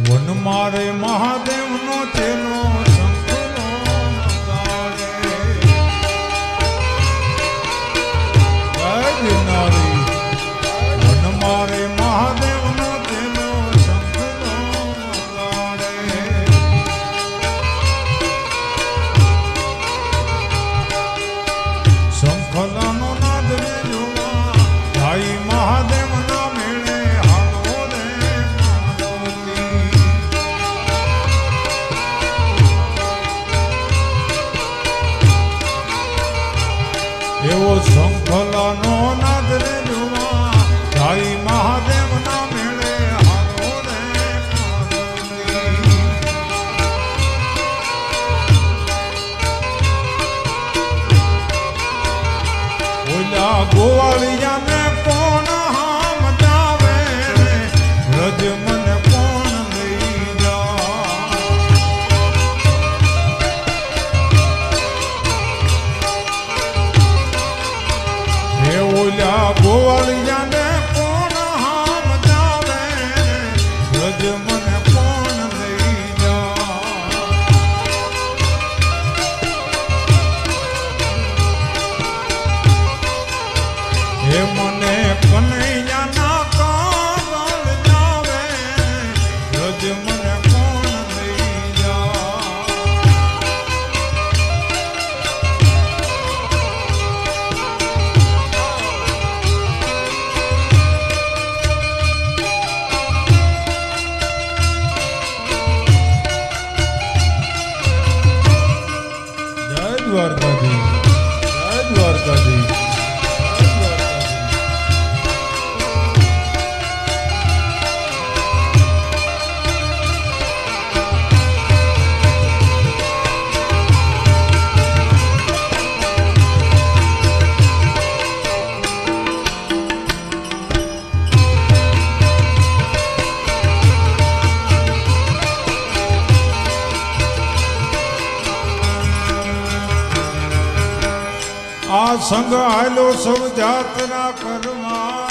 One મારે મહાદેવ નો તેનો Boa linha સંગ આયલો સૌ જાતના કરવા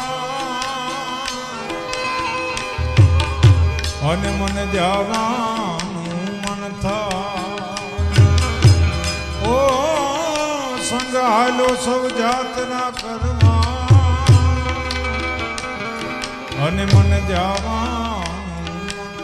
અને મને જવાનું મન થા ઓ સંગ આયલો સૌ જાતના કરવા અને મને જવાનું મન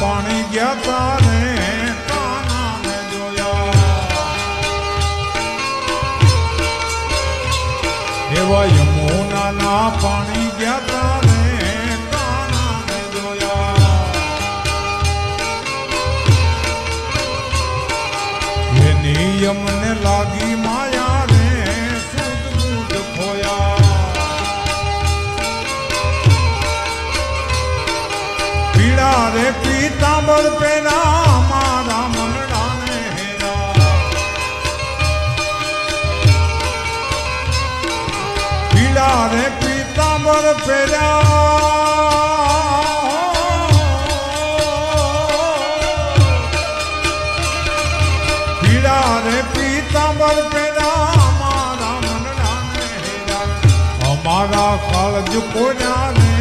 પાણી ગયા તારે કાનાને જોયા. એવા યમુનાના પાણી ગયા તારે રે પીતાંબર પેલા મારા મનડાને હેરા. પીડા રે પીતાંબર પેલા. પીળા રે પીતાંબર પેલા મારા મનડાને હેરા. અમારા કાળજ કોન્યા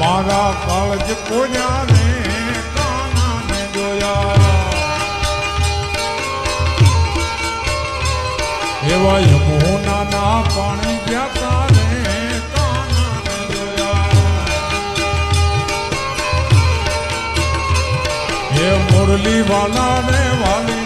મારા કાળજ કોન્યા ને કાનાને જોયા. એવા યમુનાના પાણી ગયા ને કાનાને જોયા. એ મુરલી વાલા વાલીના મુરલી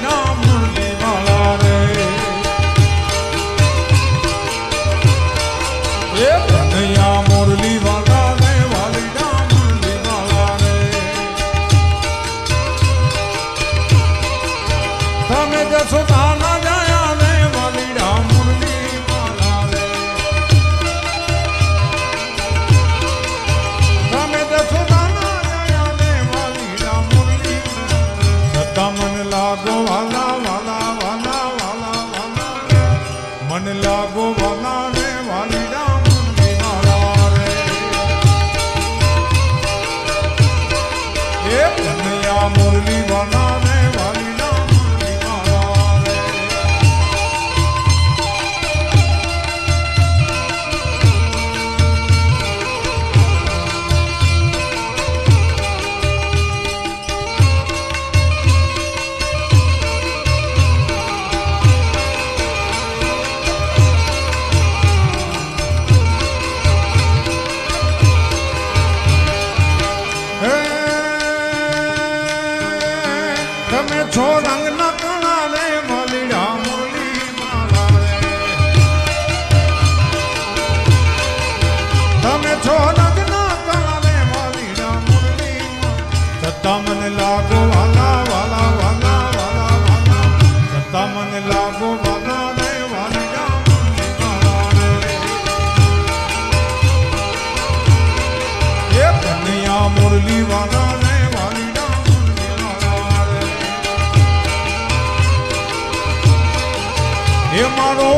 મન લાગો વાલા ને વાલીડા મુરલી વાલા ને વાલા એ મારો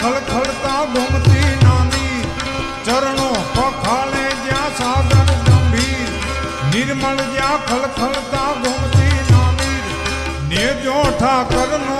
ખળખળતા ગોમતી નાની ચરણો પખાળે જ્યાં સાધન ગંભીર, નિર્મળ જ્યાં ખલખલતા ગોમતી નાની ને જો ઠાકરનો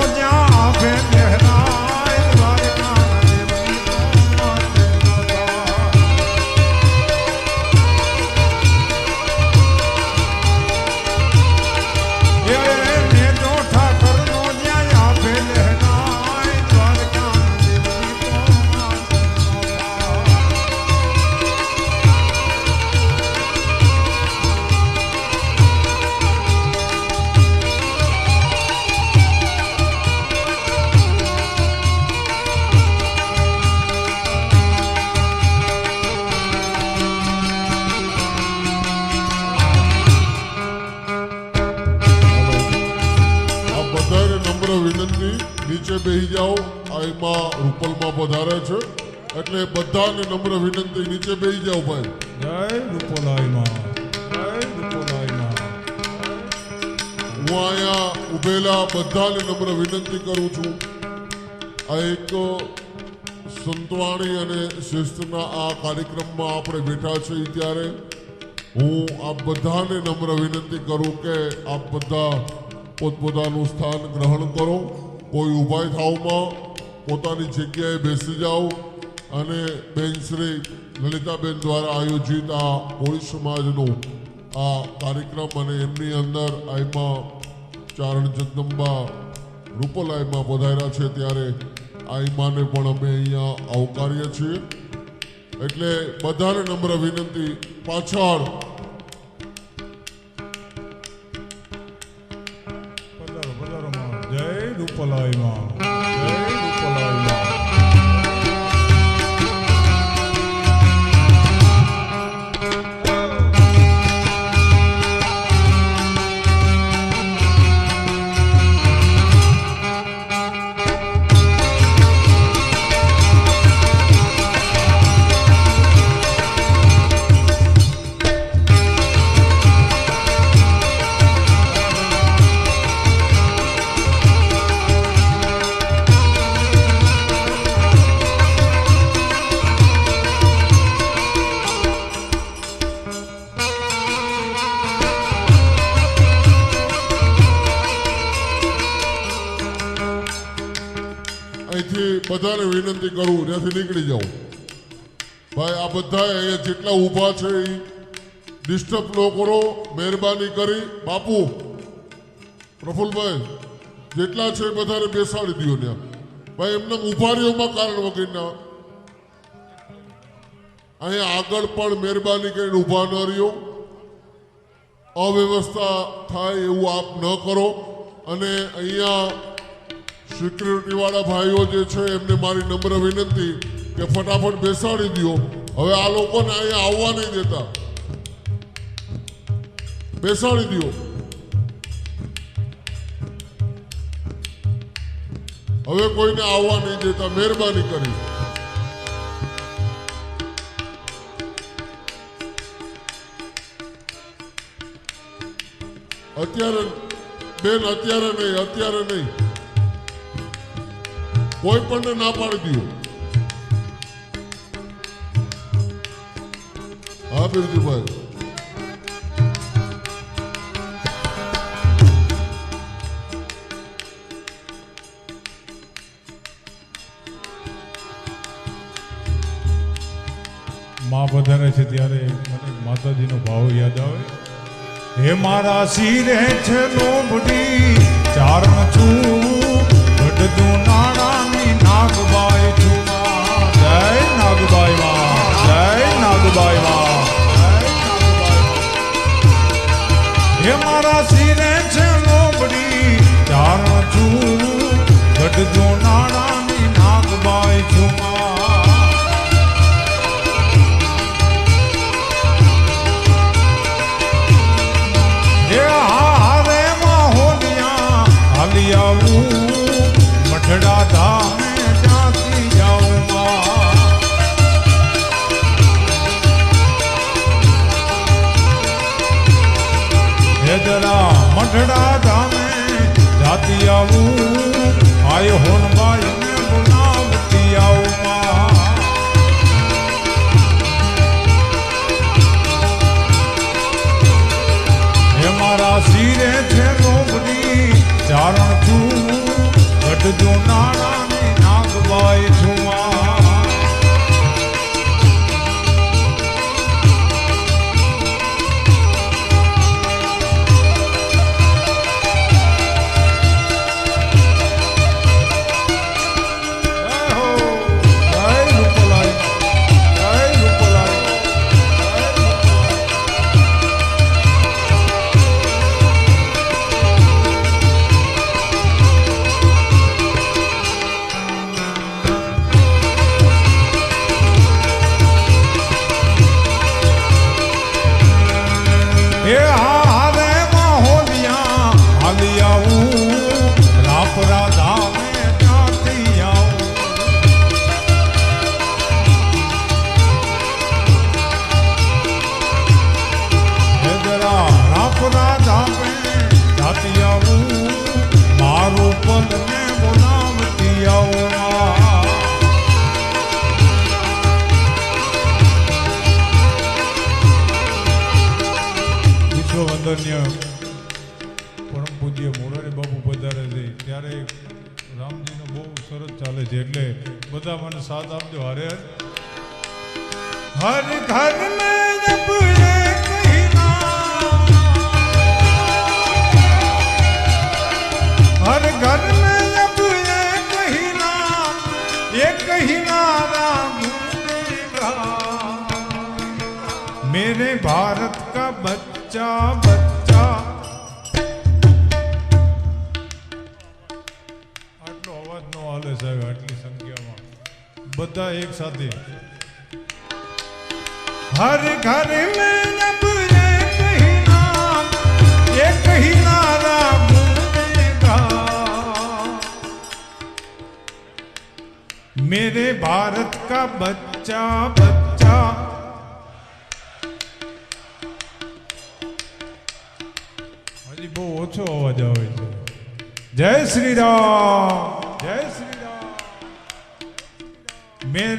છે? એટલે બધાને નમ્ર વિનંતી નીચે બેસી જાઓ ભાઈ. જય રૂપલાઈમાં જય રૂપલાઈમાં હું અહીંયા ઉભેલા બધાને નમ્ર વિનંતી કરું છું. આ એક સંતવાણી અને શિસ્તના આ કાર્યક્રમમાં આપણે બેઠા છીએ ત્યારે. હું આપ બધાને નમ્ર વિનંતી કરું કે આપ બધા પોતપોતાનું સ્થાન ગ્રહણ કરો. કોઈ ઊભા થાવમાં પોતાની જગ્યાએ બેસી જાઓ અને બેન શ્રી લલિતાબેન દ્વારા આયોજિત આ કોળી સમાજનો આ કાર્યક્રમ અને એમની અંદર આઈમાં ચારણ જગદંબા રૂપલાઈમાં પધાર્યા છે ત્યારે આઈમાને પણ અમે અહીંયા આવકારીએ છીએ. એટલે બધાને નમ્ર વિનંતી. પાછળ ઊભા છે એ ડિસ્ટર્બ ન કરો, મહેરબાની કરી. બાપુ, પ્રફુલભાઈ, જેટલા છે બધાને બેસાડી દો ત્યાં ભાઈ, એમને ઊભા રહ્યોમાં કારણ વગરના. અહીંયા આગળ પણ મહેરબાની કરીને ઊભા ન રહ્યો. અવ્યવસ્થા થાય એવું આપ ન કરો. અને અહીંયા સિક્યુરિટીવાળા ભાઈઓ જે છે, એમને મારી નમ્ર વિનંતી કે ફટાફટ બેસાડી દો હવે આ લોકોને અહીંયા આવવા નહીં દેતા. બેસાડી દો હવે કોઈને આવવા નહીં દેતા, મહેરબાની કરી. અત્યારે બેન, અત્યારે નહીં અત્યારે નહીં. કોઈ પણ ના પાડી દો હા બિરજુભાઈ માં પધારે છે ત્યારે મને માતાજીનો ભાવ યાદ આવે. હે મારા શિરે છે લોબડી ચારણ છું ઘટતું નાણાની નાગબાઈ છું. જય નાગબાઈ માં, જય નાગબાઈ માં. હે મારા શિરે છે લોબડી ચારણ છું ગઢજો નાણાની નાગબાઈ છું મારા શિરે છે રોબડી ચારણ તું ગઢજો નાણાની નાગબાઈ प्रसाद जो हरे हर घर में जब हर घर में जब ये कही नाम ये कही नारा मेरे भारत का बच्चा बच्चा। બધા એક સાથે हर घर में जब एक ही नाम एक ही नारा गूंजेगा मेरे भारत का बच्चा बच्चा હજી બહુ ઓછો અવાજ આવે છે જય શ્રી રામ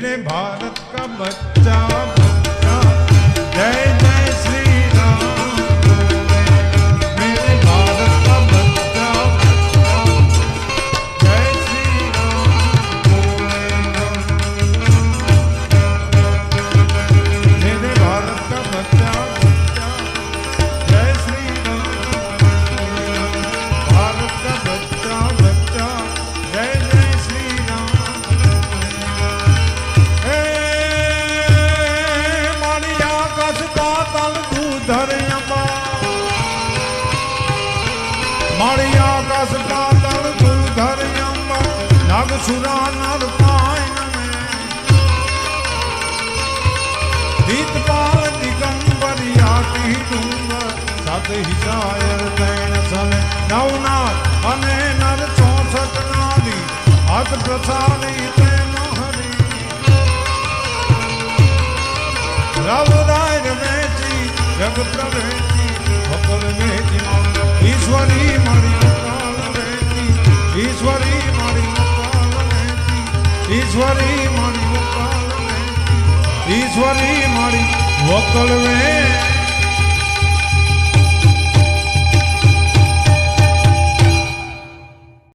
मेरे भारत का बच्चा बच्चा સાત હિસાયર તૈણ સમે. નવનાથ અને નર ચોસઠ નાદી હાથ પ્રસારી તે મહરી. રાવરાય રમેજી જગ પ્રવેચી ભકલ મેચી ઈશ્વરી મારી ઈશ્વરી ઈશ્વરી મળી વેજી ઈશ્વરી મળી વકલ વેજી